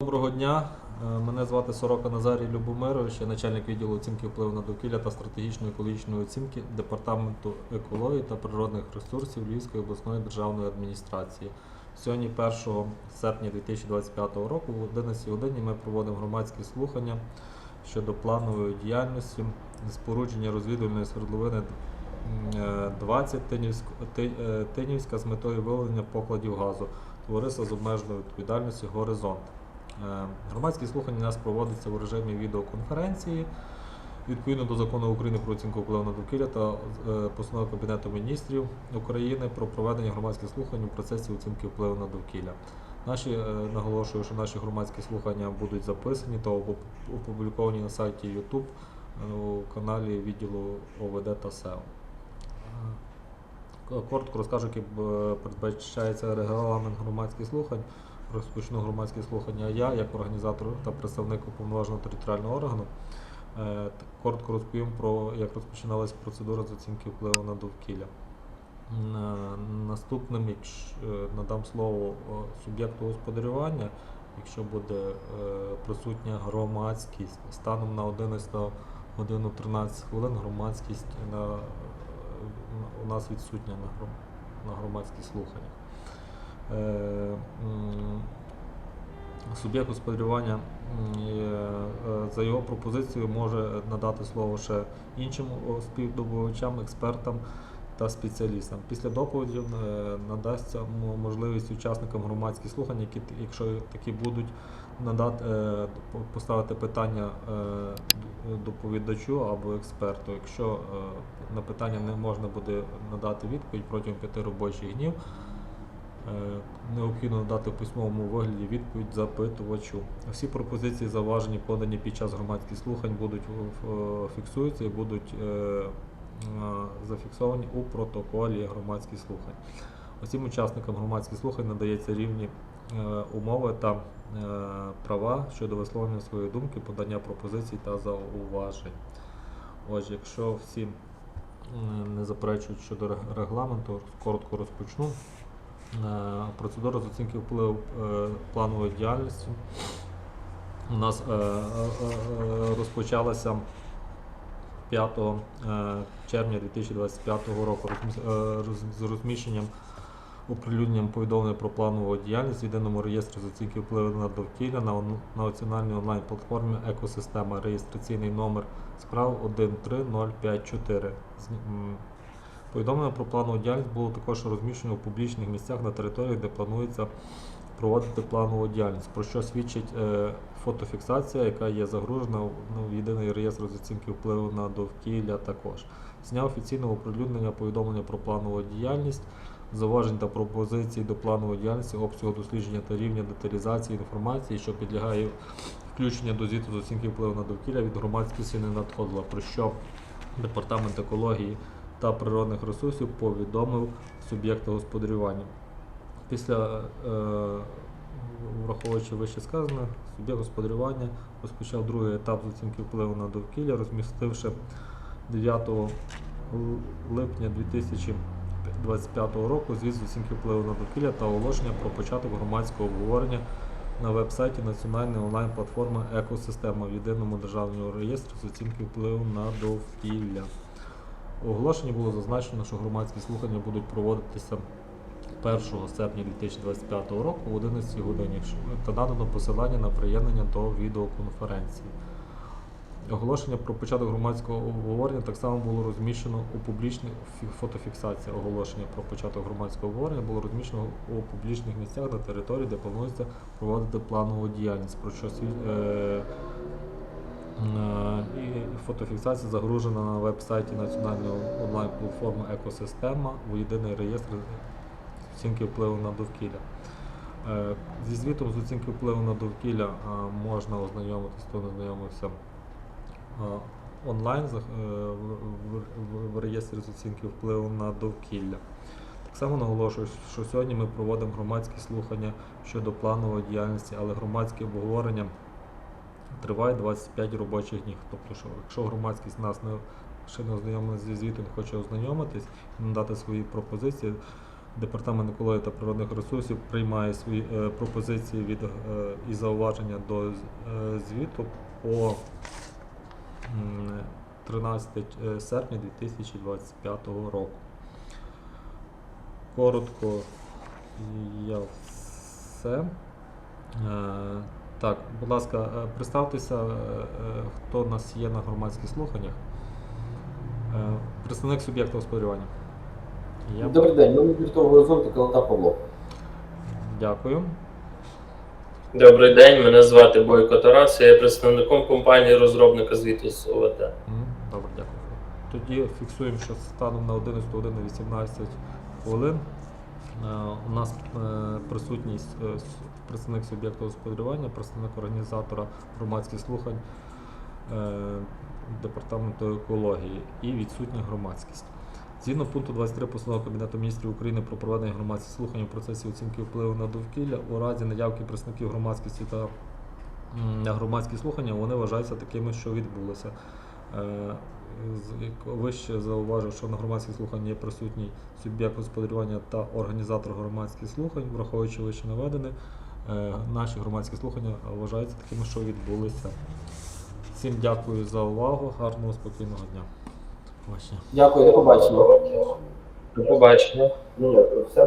Доброго дня. Е, Мене звати Сорока Назарій Любомирович, я начальник відділу оцінки впливу на довкілля та стратегічної екологічної оцінки Департаменту екології та природних ресурсів Львівської обласної державної адміністрації. Сьогодні, 1 серпня 2025 року, в 11 годині ми проводимо громадські слухання щодо планової діяльності спорудження розвідувальної свердловини е, 20 Тинівськ- Ти- е, Тинівська з метою виявлення покладів газу товариства з обмеженою відповідальністю Горизонт. Е, Громадські слухання у нас проводяться у режимі відеоконференції відповідно до закону України про оцінку впливу на довкілля та е, постанови Кабінету міністрів України про проведення громадських слухань у процесі оцінки впливу на довкілля. Наші е, наголошую, що наші громадські слухання будуть записані та опубліковані на сайті YouTube у каналі відділу ОВД та СЕО. Коротко розкажу, який передбачається регламент громадських слухань. Розпочну громадські слухання я, як організатор та представник уповноваженого територіального органу. Е, Коротко розповім про як розпочиналась процедура з оцінки впливу на довкілля. Наступним якщо, е, надам слово суб'єкту господарювання, якщо буде е, присутня громадськість станом на 11 годину 13 хвилин громадськість на, е, у нас відсутня на, гром- на Е, Суб'єкт господарювання е, за його пропозицією може надати слово ще іншим співдобувачам, експертам та спеціалістам. Після доповіді е, надасться можливість учасникам громадських слухань, які якщо такі будуть надати поставити питання доповідачу або експерту. Якщо на питання не можна буде надати відповідь протягом п'яти робочих днів. Е, Необхідно надати в письмовому вигляді відповідь запитувачу. Всі пропозиції, зауважені, подані під час громадських слухань, будуть фіксуються і будуть е, е, зафіксовані у протоколі громадських слухань. Усім учасникам громадських слухань надається рівні умови та права щодо висловлення своєї думки, подання пропозицій та зауважень. Отже, якщо всі не заперечують щодо регламенту, коротко розпочну. Е, Процедура з оцінки впливу е, планової діяльності у нас е, розпочалася 5 е, червня 2025 року з розміщенням оприлюдненням повідомлення про планову діяльність в єдиному реєстрі з оцінки впливу на довкілля на національній онлайн-платформі Екосистема реєстраційний номер справ 13054. Повідомлення про планову діяльність було також розміщено у публічних місцях на території, де планується проводити планову діяльність, про що свідчить е, фотофіксація, яка є загружена в ну, єдиний реєстр з оцінки впливу на довкілля також. З офіційного оприлюднення повідомлення про планову діяльність, зауважень та пропозицій до планової діяльності, обсягу дослідження та рівня деталізації інформації, що підлягає включення до звіту з оцінки впливу на довкілля від громадськості не надходило, про що Департамент екології та природних ресурсів повідомив суб'єкта господарювання. Після е, враховуючи вище сказане, суб'єкт господарювання розпочав другий етап з оцінки впливу на довкілля, розмістивши 9 липня 2025 року звіт з оцінки впливу на довкілля та оголошення про початок громадського обговорення на веб-сайті Національної онлайн-платформи Екосистема в єдиному державному реєстрі з оцінки впливу на довкілля. У оголошенні було зазначено, що громадські слухання будуть проводитися 1 серпня 2025 року о 11 годині та надано посилання на приєднання до відеоконференції. Оголошення про початок громадського обговорення так само було розміщено у публічних фі- фотофіксація оголошення про початок громадського обговорення було розміщено у публічних місцях на території, де планується проводити планову діяльність, про що Е, І фотофіксація загружена на веб-сайті Національної онлайн-платформи Екосистема у єдиний реєстр оцінки впливу на довкілля. Е, Зі звітом з оцінки впливу на довкілля е, можна ознайомитися, хто не знайомився е, онлайн е, в реєстрі з оцінки впливу на довкілля. Так само наголошую, що сьогодні ми проводимо громадські слухання щодо планової діяльності, але громадське обговорення триває 25 робочих днів. Тобто, що якщо громадськість нас не ще не ознайомлена зі звітом, хоче ознайомитись і надати свої пропозиції, Департамент екології та природних ресурсів приймає свої е, пропозиції від е, і зауваження до е, звіту по 13 е, серпня 2025 року. Коротко я все. Е, Так, будь ласка, е, представтеся, е, е, хто в нас є на громадських слуханнях. Представник суб'єкта господарювання. Я Добрий день, мене Віртов Горизонт і Калата Павло. Дякую. Добрий день, мене звати Бойко Тарас, я є представником компанії розробника звіту з ОВТ. Добре, дякую. Тоді фіксуємо, що станом на 11 годину 18 хвилин у нас присутність представник суб'єкту господарювання, представник організатора громадських слухань е, департаменту екології і відсутня громадськість. Згідно пункту 23 постанови Кабінету міністрів України про проведення громадських слухань у процесі оцінки впливу на довкілля у разі наявки представників громадськості та громадські слухання вони вважаються такими, що відбулися. Е, Вище зауважив, що на громадських слуханнях є присутній суб'єкт господарювання та організатор громадських слухань, враховуючи вище наведене, наші громадські слухання вважаються такими, що відбулися. Всім дякую за увагу, гарного спокійного дня. Ваші. Дякую, до побачення. До побачення. Ні, все.